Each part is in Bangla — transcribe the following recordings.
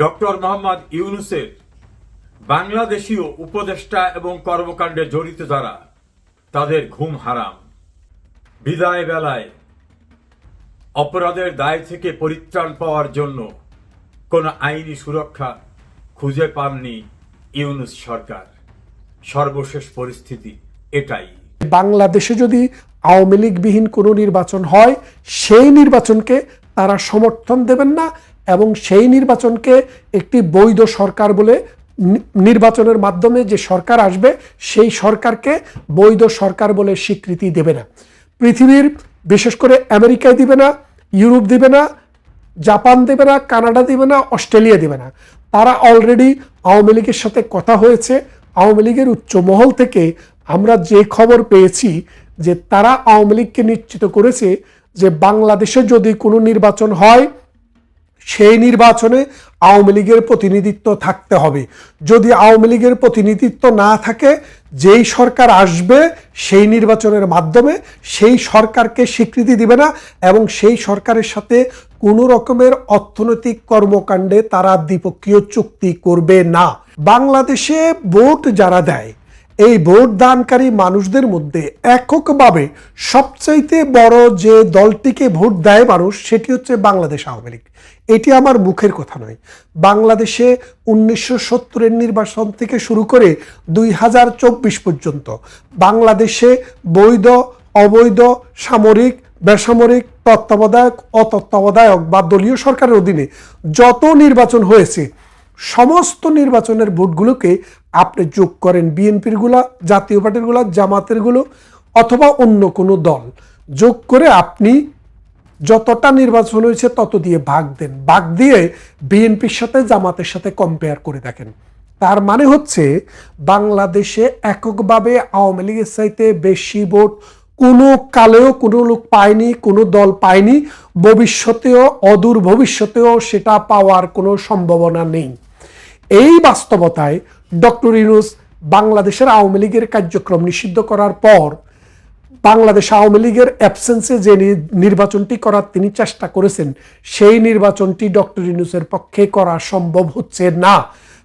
ডক্টর মোহাম্মদ ইউনুসের বাংলাদেশীয় উপদেষ্টা এবং কর্মকাণ্ডে জড়িত যারা, তাদের ঘুম হারাম। বিদায় বেলায় অপরাধের দায় থেকে পরিত্রাণ পাওয়ার জন্য কোনো আইনি সুরক্ষা খুঁজে পাননি ইউনুস সরকার। সর্বশেষ পরিস্থিতি এটাই। বাংলাদেশে যদি আওয়ামী লীগবিহীন কোনো নির্বাচন হয়, সেই নির্বাচনকে তারা সমর্থন দেবেন না এবং সেই নির্বাচনকে একটি বৈধ সরকার বলে নির্বাচনের মাধ্যমে যে সরকার আসবে, সেই সরকারকে বৈধ সরকার বলে স্বীকৃতি দেবে না। পৃথিবীর বিশেষ করে আমেরিকায় দিবে না, ইউরোপ দিবে না, জাপান দেবে না, কানাডা দেবে না, অস্ট্রেলিয়া দেবে না। তারা অলরেডি আওয়ামী লীগের সাথে কথা হয়েছে। আওয়ামী লীগের উচ্চ মহল থেকে আমরা যে খবর পেয়েছি যে তারা আওয়ামী লীগকে নিশ্চিত করেছে যে বাংলাদেশে যদি কোনো নির্বাচন হয় সেই নির্বাচনে আওয়ামী লীগের প্রতিনিধিত্ব থাকতে হবে। যদি আওয়ামী লীগের প্রতিনিধিত্ব না থাকে, যেই সরকার আসবে সেই নির্বাচনের মাধ্যমে সেই সরকারকে স্বীকৃতি দিবে না এবং সেই সরকারের সাথে কোনো রকমের অর্থনৈতিক কর্মকাণ্ডে তারা দ্বিপক্ষীয় চুক্তি করবে না। বাংলাদেশে ভোট যারা দেয়, এই ভোট দানকারী মানুষদের মধ্যে এককভাবে সবচাইতে বড় যে দলটিকে ভোট দেয় মানুষ, সেটি হচ্ছে বাংলাদেশ আওয়ামী লীগ। এটি আমার মুখের কথা নয়। বাংলাদেশে উনিশশো সত্তরের নির্বাচন থেকে শুরু করে দুই হাজার চব্বিশ পর্যন্ত বাংলাদেশে বৈধ, অবৈধ, সামরিক, বেসামরিক, তত্ত্বাবধায়ক, অতত্ত্বাবধায়ক বা দলীয় সরকারের অধীনে যত নির্বাচন হয়েছে, সমস্ত নির্বাচনের ভোটগুলোকে আপনি যোগ করেন বিএনপিরগুলা, জাতীয় পার্টিরগুলা, জামাতেরগুলো অথবা অন্য কোনো দল। যোগ করে আপনি যতটা নির্বাচন হয়েছে, তত দিয়ে ভাগ দেন। ভাগ দিয়ে বিএনপির সাথে, জামাতের সাথে কম্পেয়ার করে দেখেন। তার মানে হচ্ছে, বাংলাদেশে এককভাবে আওয়ামী লীগের চাইতে বেশি ভোট কোনো কালেও কোনো লোক পায়নি, কোনো দল পায়নি। ভবিষ্যতেও, অদূর ভবিষ্যতেও সেটা পাওয়ার কোনো সম্ভাবনা নেই। এই বাস্তবতায় ডক্টর ইউনুস বাংলাদেশের আওয়ামী লীগের কার্যক্রম নিষিদ্ধ করার পর বাংলাদেশ আওয়ামী লীগের অ্যাবসেন্সে যে নির্বাচনটি করার তিনি চেষ্টা করেছেন, সেই নির্বাচনটি ডক্টর ইউনুসের পক্ষে করা সম্ভব হচ্ছে না।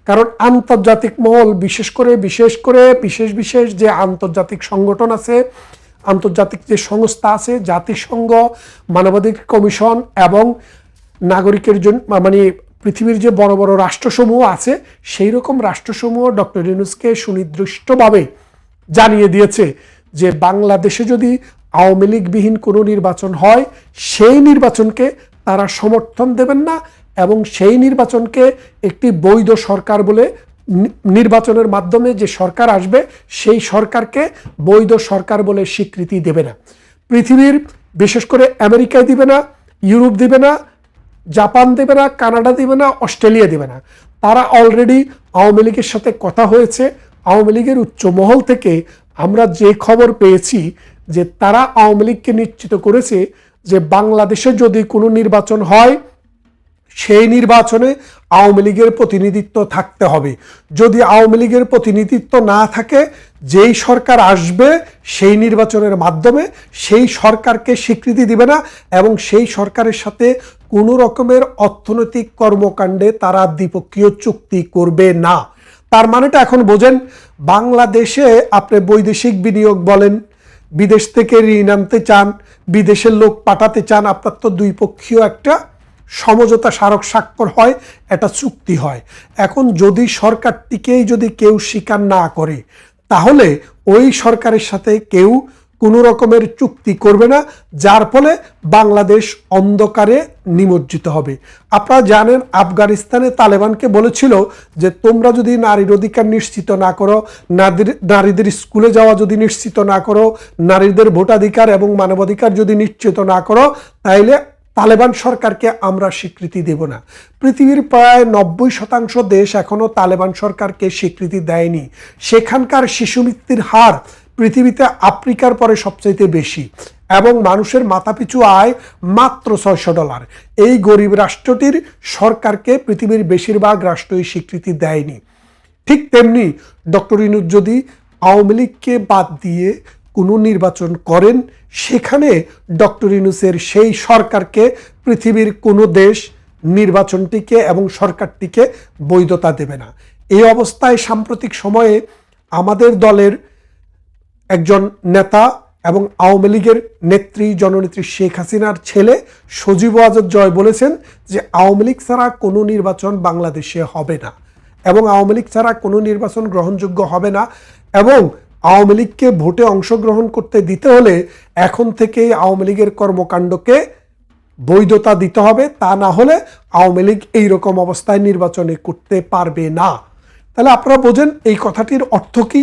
কারণ আন্তর্জাতিক মহল, বিশেষ করে বিশেষ করে, বিশেষ বিশেষ যে আন্তর্জাতিক সংগঠন আছে, আন্তর্জাতিক যে সংস্থা আছে, জাতিসংঘ, মানবাধিকার কমিশন এবং নাগরিকের জন্য মানে পৃথিবীর যে বড় বড় রাষ্ট্রসমূহ আছে, সেই রকম রাষ্ট্রসমূহ ডক্টর ইউনুসকে সুনির্দিষ্টভাবে জানিয়ে দিয়েছে। যে বাংলাদেশে যদি আওয়ামী লীগবিহীন কোনো নির্বাচন হয়, সেই নির্বাচনকে তারা সমর্থন দেবেন না এবং সেই নির্বাচনকে একটি বৈধ সরকার বলে নির্বাচনের মাধ্যমে যে সরকার আসবে, সেই সরকারকে বৈধ সরকার বলে স্বীকৃতি দেবে না। পৃথিবীর বিশেষ করে আমেরিকায় দিবে না, ইউরোপ দিবে না, জাপান দেবে না, কানাডা দেবে না, অস্ট্রেলিয়া দেবে না। তারা অলরেডি আওয়ামী লীগের সাথে কথা হয়েছে। আওয়ামী লীগের উচ্চ মহল থেকে আমরা যে খবর পেয়েছি যে তারা আওয়ামী লীগকে নিশ্চিত করেছে যে বাংলাদেশে যদি কোনো নির্বাচন হয়, সেই নির্বাচনে আওয়ামী লীগের প্রতিনিধিত্ব থাকতে হবে। যদি আওয়ামী লীগের প্রতিনিধিত্ব না থাকে, যেই সরকার আসবে সেই নির্বাচনের মাধ্যমে সেই সরকারকে স্বীকৃতি দিবে না এবং সেই সরকারের সাথে কোনো রকমের অর্থনৈতিক কর্মকাণ্ডে তারা দ্বিপক্ষীয় চুক্তি করবে না। তার মানেটা এখন বোঝেন বাংলাদেশে আপনি বৈদেশিক বিনিয়োগ বলেন, বিদেশ থেকে ঋণ আনতে চান, বিদেশের লোক পাঠাতে চান, আপনার তো দুই পক্ষীয় একটা সমঝোতা স্মারক স্বাক্ষর হয়, এটা চুক্তি হয়। এখন যদি সরকারটিকেই যদি কেউ স্বীকার না করে, তাহলে ওই সরকারের সাথে কেউ কোনো রকমের চুক্তি করবে না, যার ফলে বাংলাদেশ অন্ধকারে নিমজ্জিত হবে। আপনারা জানেন, আফগানিস্তানে তালেবানকে বলেছিল যে, তোমরা যদি নারীর অধিকার নিশ্চিত না করো নারীদের নারীদের স্কুলে যাওয়া যদি নিশ্চিত না করো, নারীদের ভোটাধিকার এবং মানবাধিকার যদি নিশ্চিত না করো, তাইলে তালেবান সরকারকে আমরা স্বীকৃতি দেব না। পৃথিবীর প্রায় নব্বই শতাংশ দেশ এখনও তালেবান সরকারকে স্বীকৃতি দেয়নি। সেখানকার শিশু মৃত্যুর হার পৃথিবীতে আফ্রিকার পরে সবচাইতে বেশি এবং মানুষের মাথাপিছু আয় মাত্র ছয়শো ডলার। এই গরিব রাষ্ট্রটির সরকারকে পৃথিবীর বেশিরভাগ রাষ্ট্রই স্বীকৃতি দেয়নি। ঠিক তেমনি ডক্টর ইনুজ যদি আওয়ামী লীগকে বাদ দিয়ে কোনো নির্বাচন করেন, সেখানে ডক্টর ইনুসের সেই সরকারকে পৃথিবীর কোনো দেশ নির্বাচনটিকে এবং সরকারটিকে বৈধতা দেবে না। এই অবস্থায় সাম্প্রতিক সময়ে আমাদের দলের একজন নেতা এবং আওয়ামী লীগের নেত্রী, জননেত্রী শেখ হাসিনার ছেলে সজীব আজাদ জয় বলেছেন যে আওয়ামী লীগ ছাড়া কোনো নির্বাচন বাংলাদেশে হবে না এবং আওয়ামী লীগ ছাড়া কোনো নির্বাচন গ্রহণযোগ্য হবে না এবং আওয়ামী লীগকে ভোটে অংশগ্রহণ করতে দিতে হলে এখন থেকেই আওয়ামী লীগের কর্মকাণ্ডকে বৈধতা দিতে হবে। তা না হলে আওয়ামী লীগ এইরকম অবস্থায় নির্বাচনে করতে পারবে না। তাহলে আপনারা বোঝেন এই কথাটির অর্থ কী?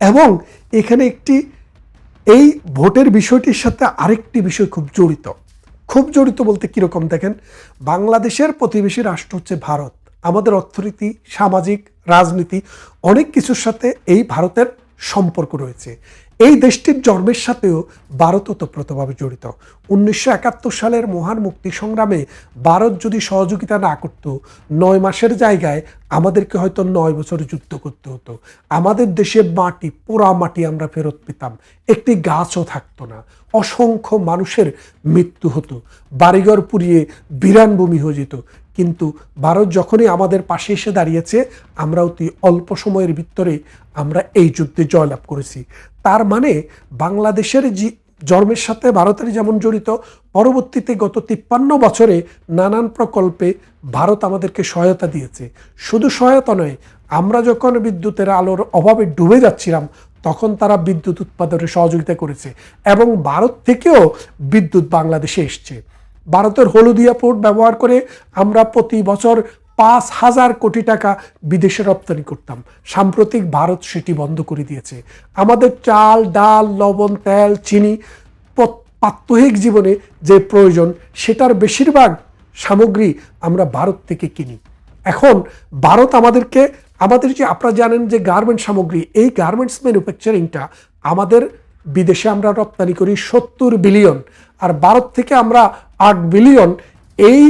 এবং এখানে একটি, এই ভোটের বিষয়টির সাথে আরেকটি বিষয় খুব জড়িত। খুব জড়িত বলতে কীরকম দেখেন? বাংলাদেশের প্রতিবেশী রাষ্ট্র হচ্ছে ভারত। আমাদের অর্থনীতি, সামাজিক, রাজনীতি, অনেক কিছুর সাথে এই ভারতের সম্পর্ক রয়েছে। এই দেশটির জন্মের সাথেও ভারত ওতপ্রোতভাবে জড়িত। উনিশশো একাত্তর সালের মহান মুক্তি সংগ্রামে ভারত যদি সহযোগিতা না করত, নয় মাসের জায়গায় আমাদেরকে হয়তো নয় বছর যুদ্ধ করতে হতো। আমাদের দেশে মাটি, পোড়া মাটি আমরা ফেরত পেতাম। একটি গাছও থাকতো না। অসংখ্য মানুষের মৃত্যু হতো। বাড়িঘর পুড়িয়ে বিরান ভূমি হয়ে যেত। কিন্তু ভারত যখনই আমাদের পাশে এসে দাঁড়িয়েছে আমরা অতি অল্প সময়ের ভিতরে আমরা এই যুদ্ধে জয়লাভ করেছি। তার মানে বাংলাদেশের জন্মের সাথে ভারতের যেমন জড়িত, পরবর্তীতে গত তিপ্পান্ন বছরে নানান প্রকল্পে ভারত আমাদেরকে সহায়তা দিয়েছে। শুধু সহায়তা নয়, আমরা যখন বিদ্যুতের আলোর অভাবে ডুবে যাচ্ছিলাম, তখন তারা বিদ্যুৎ উৎপাদনে সহযোগিতা করেছে এবং ভারত থেকেও বিদ্যুৎ বাংলাদেশে এসছে। ভারতের হলদিয়া পোর্ট ব্যবহার করে আমরা প্রতি বছর পাঁচ হাজার কোটি টাকা বিদেশে রপ্তানি করতাম। সাম্প্রতিক ভারত সেটি বন্ধ করে দিয়েছে। আমাদের চাল, ডাল, লবণ, তেল, চিনি প্রাত্যহিক জীবনে যে প্রয়োজন, সেটার বেশিরভাগ সামগ্রী আমরা ভারত থেকে কিনি। এখন ভারত আমাদেরকে, আমাদের যে, আপনারা জানেন যে গার্মেন্টস সামগ্রী, এই গার্মেন্টস ম্যানুফ্যাকচারিংটা আমাদের বিদেশে আমরা রপ্তানি করি সত্তর বিলিয়ন আর ভারত থেকে আমরা আট বিলিয়ন এই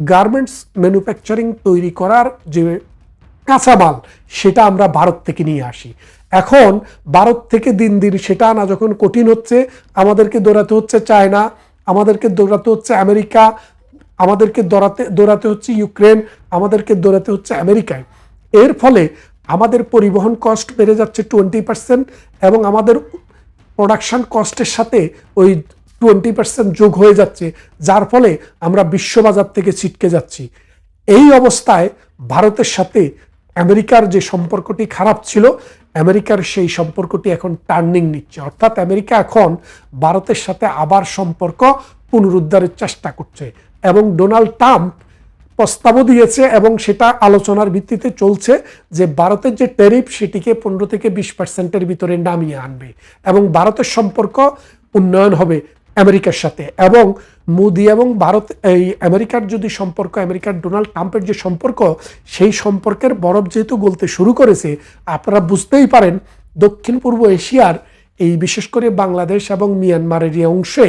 গার্মেন্টস ম্যানুফ্যাকচারিং তৈরি করার যে কাঁচামাল, সেটা আমরা ভারত থেকে নিয়ে আসি। এখন ভারত থেকে দিন দিন সেটা আনা যখন কঠিন হচ্ছে, আমাদেরকে দৌড়াতে হচ্ছে চায়না, আমাদেরকে দৌড়াতে হচ্ছে আমেরিকা, আমাদেরকে দৌড়াতে দৌড়াতে হচ্ছে ইউক্রেন, আমাদেরকে দৌড়াতে হচ্ছে আমেরিকায়। এর ফলে আমাদের পরিবহন কস্ট বেড়ে যাচ্ছে টোয়েন্টি পার্সেন্ট এবং আমাদের প্রোডাকশন কস্টের সাথে ওই টোয়েন্টি পার্সেন্ট যোগ হয়ে যাচ্ছে, যার ফলে আমরা বিশ্ববাজার থেকে ছিটকে যাচ্ছি। এই অবস্থায় ভারতের সাথে আমেরিকার যে সম্পর্কটি খারাপ ছিল, আমেরিকার সেই সম্পর্কটি এখন টার্নিং নিচ্ছে। অর্থাৎ আমেরিকা এখন ভারতের সাথে আবার সম্পর্ক পুনরুদ্ধারের চেষ্টা করছে এবং ডোনাল্ড ট্রাম্প প্রস্তাবও দিয়েছে এবং সেটা আলোচনার ভিত্তিতে চলছে যে ভারতের যে ট্যারিফ সেটিকে পনেরো থেকে বিশ পার্সেন্টের ভিতরে নামিয়ে আনবে এবং ভারতের সম্পর্ক উন্নয়ন হবে। আমেরিকার সাথে। এবং মোদি এবং ভারত এই আমেরিকার যদি সম্পর্ক, আমেরিকার ডোনাল্ড ট্রাম্পের যে সম্পর্ক, সেই সম্পর্কের বরফ যেহেতু গলতে শুরু করেছে, আপনারা বুঝতেই পারেন দক্ষিণ পূর্ব এশিয়ার এই বিশেষ করে বাংলাদেশ এবং মিয়ানমারের এই অংশে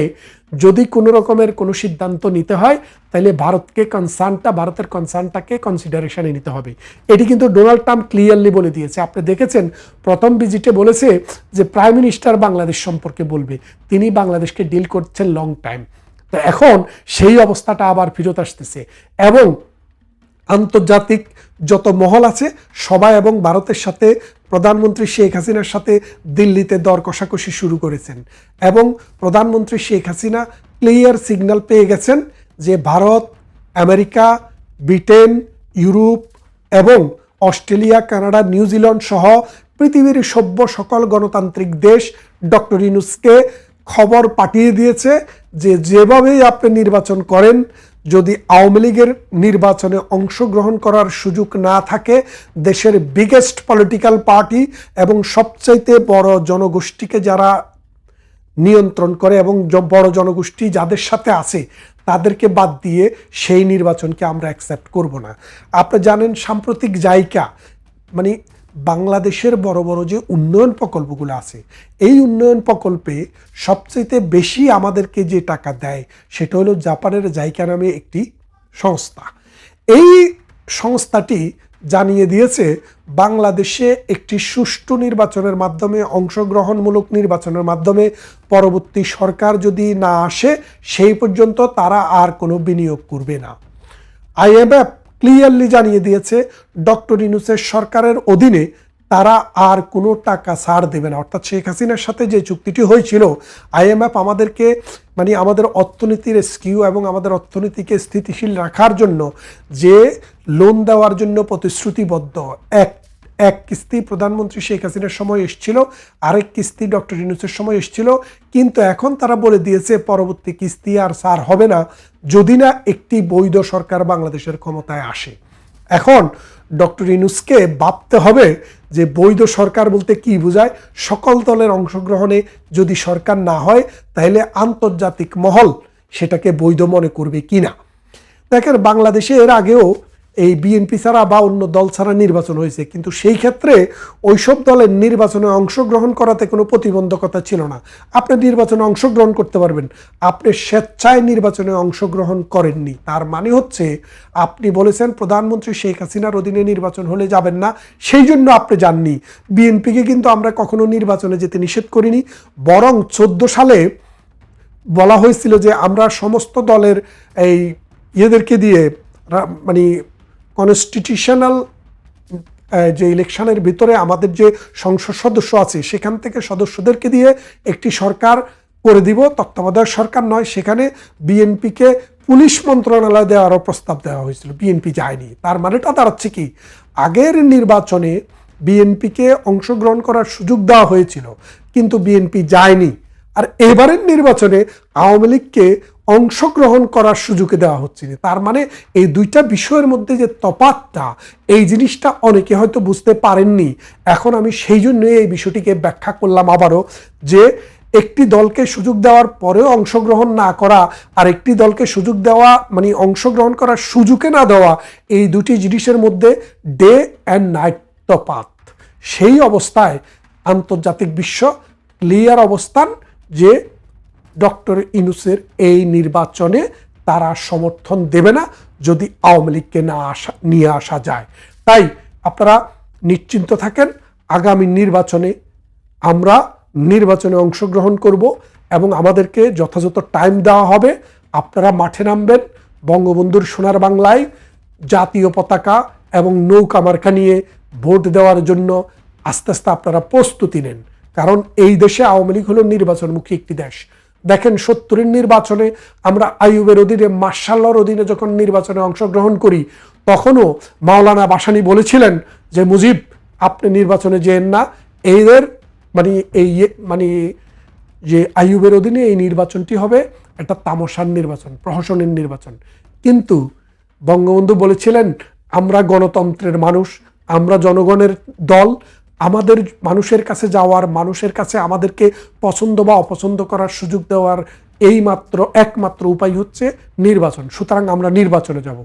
যদি কোনো রকমের কোনো সিদ্ধান্ত নিতে হয়, তাহলে ভারতকে কনসার্নটা ভারতের কনসার্নটাকে কনসিডারেশনে নিতে হবে। এটি কিন্তু ডোনাল্ড ট্রাম্প ক্লিয়ারলি বলে দিয়েছে। আপনি দেখেছেন, প্রথম ভিজিটে বলেছে যে প্রাইম মিনিস্টার বাংলাদেশ সম্পর্কে বলবে। তিনি বাংলাদেশকে ডিল করছেন লং টাইম তো এখন সেই অবস্থাটা আবার ফিরত আসতেছে এবং আন্তর্জাতিক যত মহল আছে, সবাই এবং ভারতের সাথে প্রধানমন্ত্রী শেখ হাসিনার সাথে দিল্লিতে দর কষাকষি শুরু করেছেন এবং প্রধানমন্ত্রী শেখ হাসিনা ক্লিয়ার সিগন্যাল পেয়ে গেছেন যে ভারত, আমেরিকা, ব্রিটেন, ইউরোপ এবং অস্ট্রেলিয়া, কানাডা নিউজিল্যান্ড সহ পৃথিবীর সভ্য সকল গণতান্ত্রিক দেশ ডক্টর ইনুসকে খবর পাঠিয়ে দিয়েছে যে যেভাবেই আপনি নির্বাচন করেন, যদি আওয়ামী লীগের নির্বাচনে অংশগ্রহণ করার সুযোগ না থাকে, দেশের বিগেস্ট পলিটিক্যাল পার্টি এবং সবচাইতে বড় জনগোষ্ঠীকে যারা নিয়ন্ত্রণ করে এবং বড় জনগোষ্ঠী যাদের সাথে আছে, তাদেরকে বাদ দিয়ে সেই নির্বাচনকে আমরা অ্যাকসেপ্ট করব না। আপনি জানেন সাম্প্রতিক জায়গা মানে বাংলাদেশের বড় বড় যে উন্নয়ন প্রকল্পগুলো আছে, এই উন্নয়ন প্রকল্পে সবচেয়ে বেশি আমাদেরকে যে টাকা দেয় সেটা হলো জাপানের জাইকা নামে একটি সংস্থা। এই সংস্থাটি জানিয়ে দিয়েছে, বাংলাদেশে একটি সুষ্ঠু নির্বাচনের মাধ্যমে, অংশগ্রহণমূলক নির্বাচনের মাধ্যমে পরবর্তী সরকার যদি না আসে, সেই পর্যন্ত তারা আর কোনো বিনিয়োগ করবে না। আইএমএফ ক্লিয়ারলি জানিয়ে দিয়েছে, ডক্টর ইনুসের সরকারের অধীনে তারা আর কোনো টাকা ছাড় দেবে না। অর্থাৎ শেখ হাসিনার সাথে যে চুক্তিটি হয়েছিল আইএমএফ আমাদেরকে মানে আমাদের অর্থনীতির স্কিউ এবং আমাদের অর্থনীতিকে স্থিতিশীল রাখার জন্য যে লোন দেওয়ার জন্য প্রতিশ্রুতিবদ্ধ, এক এক কিস্তি প্রধানমন্ত্রী শেখ হাসিনার সময় এসেছিল, আরেক কিস্তি ডক্টর ইউনুসের সময় এসেছিল। কিন্তু এখন তারা বলে দিয়েছে, পরবর্তী কিস্তি আর সার হবে না, যদি না একটি বৈধ সরকার বাংলাদেশের ক্ষমতায় আসে। এখন ডক্টর ইনুসকে ভাবতে হবে যে বৈধ সরকার বলতে কি বোঝায়? সকল দলের অংশগ্রহণে যদি সরকার না হয়, তাহলে আন্তর্জাতিক মহল সেটাকে বৈধ মনে করবে কিনা? দেখেন, বাংলাদেশে এর আগেও এই বিএনপি ছাড়া বা অন্য দল ছাড়া নির্বাচন হয়েছে। কিন্তু সেই ক্ষেত্রে ওইসব দলের নির্বাচনে অংশগ্রহণ করাতে কোনো প্রতিবন্ধকতা ছিল না। আপনি নির্বাচনে অংশগ্রহণ করতে পারবেন। আপনি স্বেচ্ছায় নির্বাচনে অংশগ্রহণ করেননি। তার মানে হচ্ছে, আপনি বলেছেন প্রধানমন্ত্রী শেখ হাসিনার অধীনে নির্বাচন হলে যাবেন না। সেই জন্য আপনি যাননি। বিএনপিকে কিন্তু আমরা কখনো নির্বাচনে যেতে নিষেধ করিনি। বরং চোদ্দ সালে বলা হয়েছিল যে আমরা সমস্ত দলের এই ইয়েদেরকে দিয়ে মানে কনস্টিটিউশনাল যে ইলেকশনের ভিতরে আমাদের যে সংসদ সদস্য আছে, সেখান থেকে সদস্যদেরকে দিয়ে একটি সরকার করে দিব। তত্ত্বাবধায়ক সরকার নয়, সেখানে বিএনপিকে পুলিশ মন্ত্রণালয় দেওয়ারও প্রস্তাব দেওয়া হয়েছিল। বিএনপি যায়নি। তার মানেটা দাঁড়াচ্ছে কি? আগের নির্বাচনে বিএনপিকে অংশগ্রহণ করার সুযোগ দেওয়া হয়েছিল, কিন্তু বিএনপি যায়নি। আর এবারের নির্বাচনে আওয়ামী লীগকে অংশগ্রহণ করার সুযোগে দেওয়া হচ্ছে না। তার মানে এই দুইটা বিষয়ের মধ্যে যে তফাতটা এই জিনিসটা অনেকে হয়তো বুঝতে পারেননি এখন আমি সেই জন্য এই বিষয়টিকে ব্যাখ্যা করলাম আবারও যে একটি দলকে সুযোগ দেওয়ার পরেও অংশগ্রহণ না করা আর একটি দলকে সুযোগ দেওয়া মানে অংশগ্রহণ করার সুযোগে না দেওয়া, এই দুটি জিনিসের মধ্যে ডে অ্যান্ড নাইট তফাত সেই অবস্থায় আন্তর্জাতিক বিশ্ব ক্লিয়ার অবস্থান যে ডক্টর ইনুসের এই নির্বাচনে তারা সমর্থন দেবে না যদি আওয়ামী লীগকে না আসা, নিয়ে আসা যায়। তাই আপনারা নিশ্চিন্ত থাকেন, আগামী নির্বাচনে আমরা নির্বাচনে অংশগ্রহণ করব এবং আমাদেরকে যথাযথ টাইম দেওয়া হবে। আপনারা মাঠে নামবেন, বঙ্গবন্ধুর সোনার বাংলায় জাতীয় পতাকা এবং নৌকা মার্কা নিয়ে ভোট দেওয়ার জন্য আস্তে আস্তে আপনারা প্রস্তুতি নেন। কারণ এই দেশে আওয়ামী লীগ হলো নির্বাচনমুখী একটি দেশ। দেখেন সত্তরের নির্বাচনে আমরা আইয়ুবের অধীনে মার্শাল্লার অধীনে যখন নির্বাচনে অংশগ্রহণ করি, তখনও মাওলানা বাসানি বলেছিলেন যে, মুজিব, আপনি নির্বাচনে যেন না। এদের মানে এই ইয়ে- মানে যে আইয়ুবের অধীনে এই নির্বাচনটি হবে একটা তামসার নির্বাচন, প্রহসনের নির্বাচন। কিন্তু বঙ্গবন্ধু বলেছিলেন, আমরা গণতন্ত্রের মানুষ, আমরা জনগণের দল আমাদের মানুষের কাছে যাওয়ার, মানুষের কাছে আমাদেরকে পছন্দ বা অপছন্দ করার সুযোগ দেওয়ার এই মাত্র একমাত্র উপায় হচ্ছে নির্বাচন। সুতরাং আমরা নির্বাচনে যাব।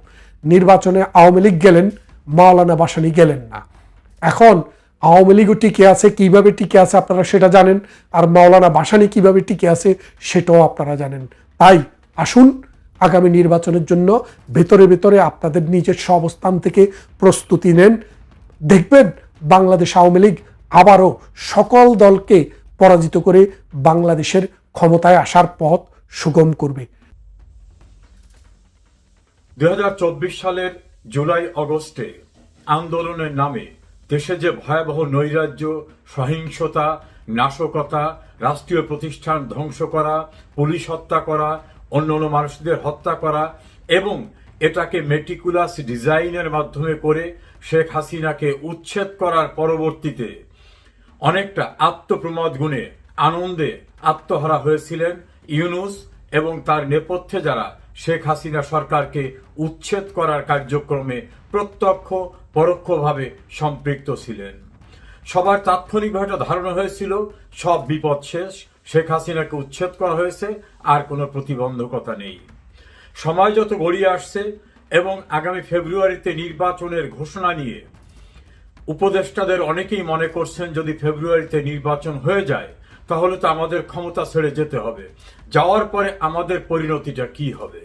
নির্বাচনে আওয়ামী লীগ গেলেন, মাওলানা বাসানি গেলেন না। এখন আওয়ামী লীগও টিকে আছে, কীভাবে টিকে আছে আপনারা সেটা জানেন, আর মাওলানা বাসানি কীভাবে টিকে আছে সেটাও আপনারা জানেন। তাই আসুন, আগামী নির্বাচনের জন্য ভেতরে ভেতরে আপনাদের নিজস্ব অবস্থান থেকে প্রস্তুতি নেন। দেখবেন বাংলাদেশ আওয়ামী লীগ আবারও সকল দলকে পরাজিত করে বাংলাদেশের ক্ষমতায় আসার পথ সুগম করবে। দুই সালের জুলাই অগস্টে আন্দোলনের নামে দেশে যে ভয়াবহ নৈরাজ্য, সহিংসতা, নাশকতা, রাষ্ট্রীয় প্রতিষ্ঠান ধ্বংস করা, পুলিশ হত্যা করা, অন্যান্য মানুষদের হত্যা করা এবং এটাকে মেটিকুলাস ডিজাইনের মাধ্যমে করে শেখ হাসিনাকে উচ্ছেদ করার পরবর্তীতে অনেকটা আত্মপ্রমাদ গুণে আনন্দে আত্মহারা হয়েছিলেন ইউনুস এবং তার নেপথ্যে যারা শেখ হাসিনা সরকারকে উচ্ছেদ করার কার্যক্রমে প্রত্যক্ষ, পরোক্ষভাবে সম্পৃক্ত ছিলেন। সবার তাৎক্ষণিকভাবে ধারণা হয়েছিল, সব বিপদ শেষ, শেখ হাসিনাকে উচ্ছেদ করা হয়েছে, আর কোনো প্রতিবন্ধকতা নেই। সময় যত গড়িয়ে আসছে এবং আগামী ফেব্রুয়ারিতে নির্বাচনের ঘোষণা নিয়ে উপদেষ্টাদের অনেকেই মনে করছেন, যদি ফেব্রুয়ারিতে নির্বাচন হয়ে যায়, তাহলে তো আমাদের ক্ষমতা ছেড়ে যেতে হবে। যাওয়ার পরে আমাদের পরিণতিটা কি হবে?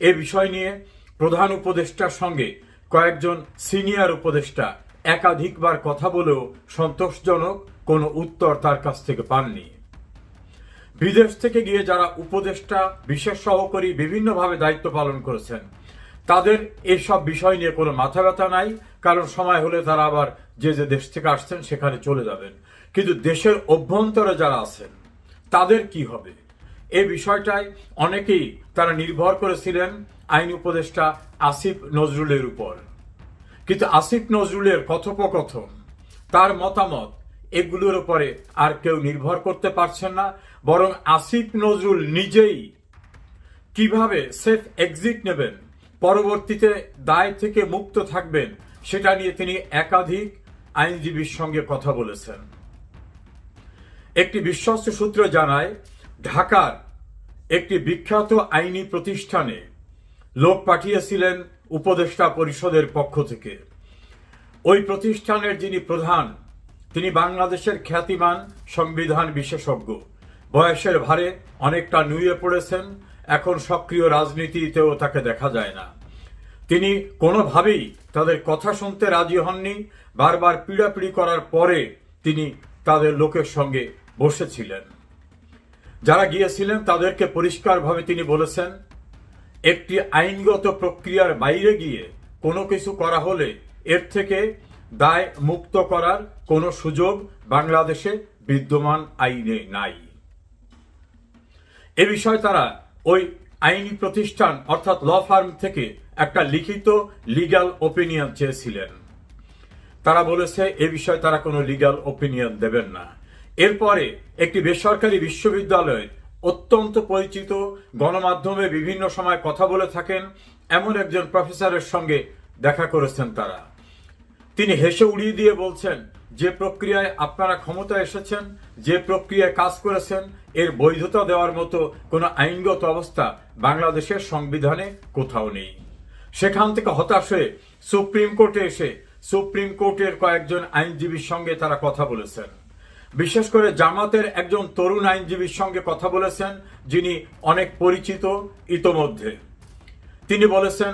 এ বিষয় নিয়ে প্রধান উপদেষ্টার সঙ্গে কয়েকজন সিনিয়র উপদেষ্টা একাধিকবার কথা বলেও সন্তোষজনক কোনো উত্তর তার কাছ থেকে পাননি। বিদেশ থেকে গিয়ে যারা উপদেষ্টা, বিশেষ সহকারী বিভিন্নভাবে দায়িত্ব পালন করেছেন, তাদের এসব বিষয় নিয়ে কোনো মাথা ব্যথা নাই, কারণ সময় হলে তারা আবার যে যে দেশ থেকে আসছেন সেখানে চলে যাবেন। কিন্তু দেশের অভ্যন্তরে যারা আছেন, তাদের কি হবে? এই বিষয়টাই অনেকেই তারা নির্ভর করেছিলেন আইন উপদেষ্টা আসিফ নজরুলের উপর। কিন্তু আসিফ নজরুলের কথোপকথন, তার মতামত, এগুলোর উপরে আর কেউ নির্ভর করতে পারছেন না। বরং আসিফ নজরুল নিজেই কীভাবে সেফ এক্সিট নেবেন, পরবর্তীতে দায় থেকে মুক্ত থাকবেন, সেটা নিয়ে তিনি একাধিক আইনজীবীর সঙ্গে কথা বলেছেন। একটি বিশ্বস্ত সূত্র জানায়, ঢাকার একটি বিখ্যাত আইনি প্রতিষ্ঠানে লোক পাঠিয়েছিলেন উপদেষ্টা পরিষদের পক্ষ থেকে। ওই প্রতিষ্ঠানের যিনি প্রধান, তিনি বাংলাদেশের খ্যাতিমান সংবিধান বিশেষজ্ঞ। বয়সের ভারে অনেকটা নুয়ে পড়েছেন, এখন সক্রিয় রাজনীতিতেও তাকে দেখা যায় না। তিনি কোনোভাবেই তাদের কথা শুনতে রাজি হননি, বারবার পিড়াপিড়ি করার পরে তিনি তাদের লোকের সঙ্গে বসেছিলেন। যারা গিয়েছিলেন তাদেরকে পরিষ্কারভাবে তিনি বলেছেন, একটি আইনগত প্রক্রিয়ার বাইরে গিয়ে কোনো কিছু করা হলে এর থেকে দায় মুক্ত করার কোনো সুযোগ বাংলাদেশে বিদ্যমান আইনে নাই। এ বিষয়ে তারা ওই আইনি প্রতিষ্ঠান, অর্থাৎ ল ফার্ম থেকে একটা লিখিত লিগ্যাল ওপিনিয়ন চেয়েছিলেন। তারা বলেছে, এ বিষয়ে তারা কোনো লিগ্যাল ওপিনিয়ন দেবেন না। এরপরে একটি বেসরকারি বিশ্ববিদ্যালয়ে, অত্যন্ত পরিচিত, গণমাধ্যমে বিভিন্ন সময় কথা বলে থাকেন, এমন একজন প্রফেসরের সঙ্গে দেখা করেছেন তারা। তিনি হেসে উড়িয়ে দিয়ে বলছেন যে প্রক্রিয়ায় আপনারা ক্ষমতা এসেছেন, যে প্রক্রিয়ায় কাজ করেছেন, এর বৈধতা দেওয়ার মতো কোনো আইনগত অবস্থা বাংলাদেশের সংবিধানে কোথাও নেই। সেখান থেকে হতাশ হয়ে সুপ্রিম কোর্টে এসে সুপ্রিম কোর্টের কয়েকজন আইনজীবীর সঙ্গে তারা কথা বলেছেন। বিশেষ করে জামাতের একজন তরুণ আইনজীবীর সঙ্গে কথা বলেছেন, যিনি অনেক পরিচিত ইতোমধ্যে। তিনি বলেছেন,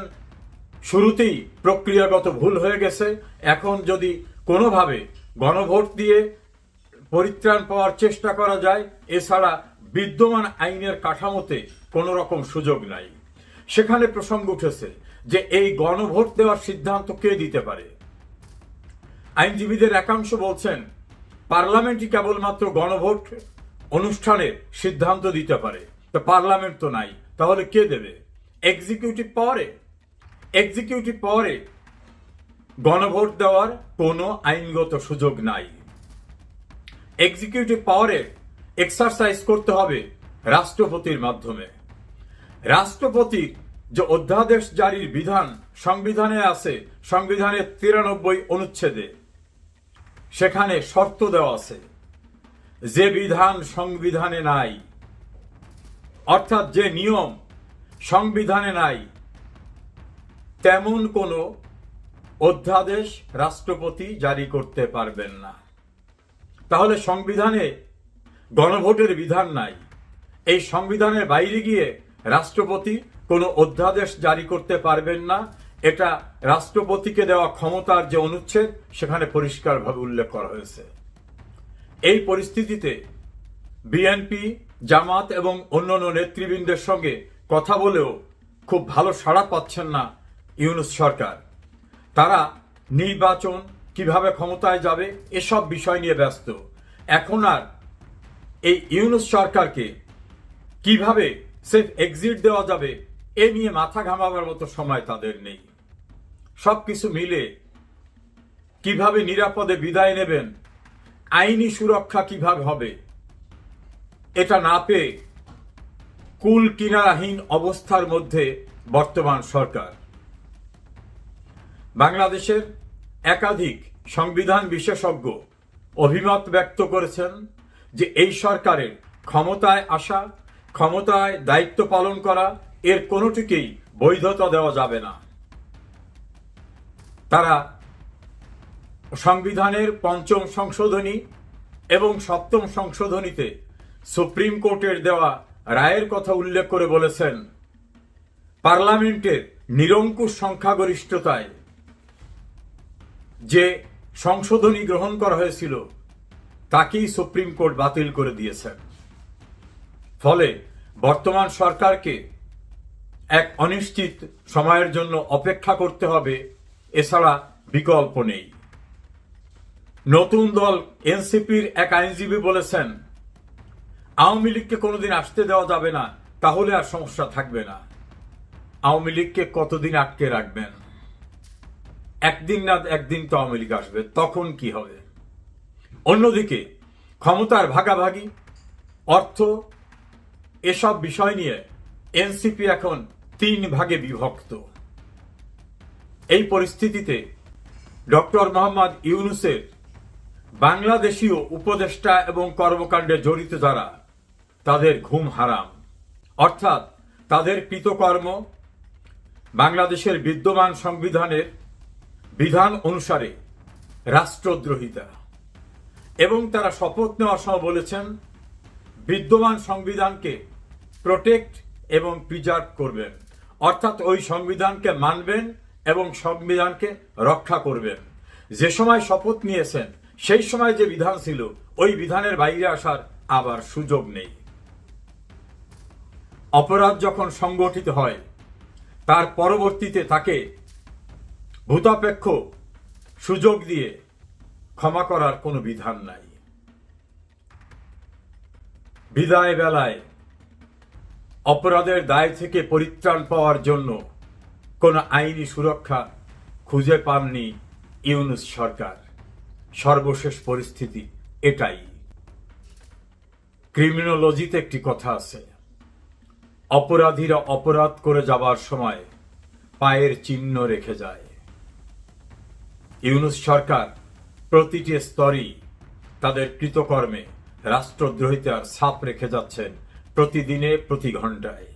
শুরুতেই প্রক্রিয়াগত ভুল হয়ে গেছে, এখন যদি কোনোভাবে গণভোট দিয়ে পরিত্রাণ পাওয়ার চেষ্টা করা যায়, এছাড়া বিদ্যমান আইনের কাঠামোতে কোনো রকম সুযোগ নাই। সেখানে প্রসঙ্গ উঠেছে যে এই গণভোট দেওয়ার সিদ্ধান্ত কে দিতে পারে? আইনজীবীদের একাংশ বলছেন, পার্লামেন্টই কেবলমাত্র গণভোট অনুষ্ঠানের সিদ্ধান্ত দিতে পারে। তো পার্লামেন্ট তো নাই, তাহলে কে দেবে? এক্সিকিউটিভ পাওয়ারে এক্সিকিউটিভ পাওয়ারে গণভোট দেওয়ার কোনো আইনগত সুযোগ নাই। এক্সিকিউটিভ পাওয়ারে এক্সারসাইজ করতে হবে রাষ্ট্রপতির মাধ্যমে। রাষ্ট্রপতির যে অধ্যাদেশ জারির বিধান সংবিধানে আছে সংবিধানের তিরানব্বই অনুচ্ছেদে, সেখানে শর্ত দেওয়া আছে, যে বিধান সংবিধানে নাই, অর্থাৎ যে নিয়ম সংবিধানে নাই, তেমন কোনো অধ্যাদেশ রাষ্ট্রপতি জারি করতে পারবেন না। তাহলে সংবিধানে গণভোটের বিধান নাই। এই সংবিধানের বাইরে গিয়ে রাষ্ট্রপতি কোনো অধ্যাদেশ জারি করতে পারবেন না। এটা রাষ্ট্রপতিকে দেওয়া ক্ষমতার যে অনুচ্ছেদ, সেখানে পরিষ্কারভাবে উল্লেখ করা হয়েছে। এই পরিস্থিতিতে বিএনপি, জামাত এবং অন্যান্য নেতৃবৃন্দের সঙ্গে কথা বলেও খুব ভালো সাড়া পাচ্ছেন না ইউনুস সরকার। তারা নির্বাচন কীভাবে ক্ষমতায় যাবে এসব বিষয় নিয়ে ব্যস্ত। এখন আর এই ইউনুস সরকারকে কীভাবে সেফ এক্সিট দেওয়া যাবে এ নিয়ে মাথা ঘামাবার মতো সময় তাদের নেই। সব কিছু মিলে কীভাবে নিরাপদে বিদায় নেবেন, আইনি সুরক্ষা কীভাবে হবে, এটা না পেয়ে কুল কিনারাহীন অবস্থার মধ্যে বর্তমান সরকার। বাংলাদেশের একাধিক সংবিধান বিশেষজ্ঞ অভিমত ব্যক্ত করেছেন যে এই সরকারের ক্ষমতায় আসা, ক্ষমতায় দায়িত্ব পালন করা এর কোনোটিকেই বৈধতা দেওয়া যাবে না। তারা সংবিধানের পঞ্চম সংশোধনী এবং সপ্তম সংশোধনীতে সুপ্রিম কোর্টের দেওয়া রায়ের কথা উল্লেখ করে বলেছেন, পার্লামেন্টের নিরঙ্কুশ সংখ্যাগরিষ্ঠতায় যে সংশোধনী গ্রহণ করা হয়েছিল, তাকেই সুপ্রিম কোর্ট বাতিল করে দিয়েছেন ফলে বর্তমান সরকারকে এক অনিশ্চিত সময়ের জন্য অপেক্ষা করতে হবে, এছাড়া বিকল্প নেই। নতুন দল এনসিপির এক আইনজীবী বলেছেন, আওয়ামী লীগকে কোনোদিন আসতে দেওয়া যাবে না, তাহলে আর সমস্যা থাকবে না। আওয়ামী লীগকে কতদিন আটকে রাখবেন? একদিন না একদিন তো আওয়ামী লীগ আসবে, তখন কি হবে? অন্যদিকে, ক্ষমতার ভাগাভাগি, অর্থ, এসব বিষয় নিয়ে এনসিপি এখন তিন ভাগে বিভক্ত। এই পরিস্থিতিতে ডক্টর মোহাম্মদ ইউনুসের বাংলাদেশীয় উপদেষ্টা এবং কর্মকাণ্ডে জড়িত যারা, তাদের ঘুম হারাম। অর্থাৎ তাদের কৃতকর্ম বাংলাদেশের বিদ্যমান সংবিধানের বিধান অনুসারে রাষ্ট্রদ্রোহিতা। এবং তারা শপথ নেওয়ার সময় বলেছেন, বিদ্যমান সংবিধানকে প্রোটেক্ট এবং প্রিজার্ভ করবেন। অর্থাৎ ওই সংবিধানকে মানবেন এবং সংবিধানকে রক্ষা করবেন। যে সময় শপথ নিয়েছেন, সেই সময় যে বিধান ছিল, ওই বিধানের বাইরে আসার আবার সুযোগ নেই। অপরাধ যখন সংগঠিত হয়, তার পরবর্তীতে তাকে ভূতাপেক্ষ সুযোগ দিয়ে ক্ষমা করার কোনো বিধান নাই। বিদায় বেলায় অপরাধের দায় থেকে পরিত্রাণ পাওয়ার জন্য কোনো আইনি সুরক্ষা খুঁজে পাননি ইউনুস সরকার। সর্বশেষ পরিস্থিতি এটাই। ক্রিমিনোলজিতে একটি কথা আছে, অপরাধীরা অপরাধ করে যাবার সময় পায়ের চিহ্ন রেখে যায়। ইউনুস সরকার প্রতিটি স্তরই তাদের কৃতকর্মে রাষ্ট্রদ্রোহিতার ছাপ রেখে যাচ্ছেন প্রতিদিনে প্রতি ঘন্টায়